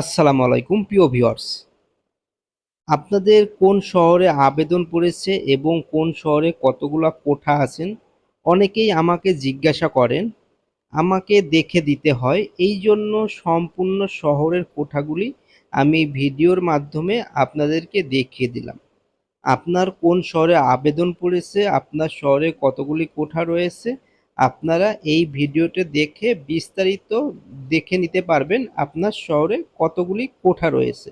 আসসালামু আলাইকুম, প্রিয় ভিউয়ার্স। আপনাদের কোন শহরে আবেদন পড়েছে এবং কোন শহরে কতগুলা কোঠা আছেন, অনেকেই আমাকে জিজ্ঞাসা করেন। আমাকে দেখে দিতে হয়। এই জন্য সম্পূর্ণ শহরের কোঠাগুলি আমি ভিডিওর মাধ্যমে আপনাদেরকে দেখিয়ে দিলাম। আপনার কোন শহরে আবেদন পড়েছে, আপনার শহরে কতগুলি কোঠা রয়েছে আপনারা এই ভিডিওতে দেখে বিস্তারিত দেখে নিতে পারবেন আপনার শহরে কতগুলি কোঠা রয়েছে।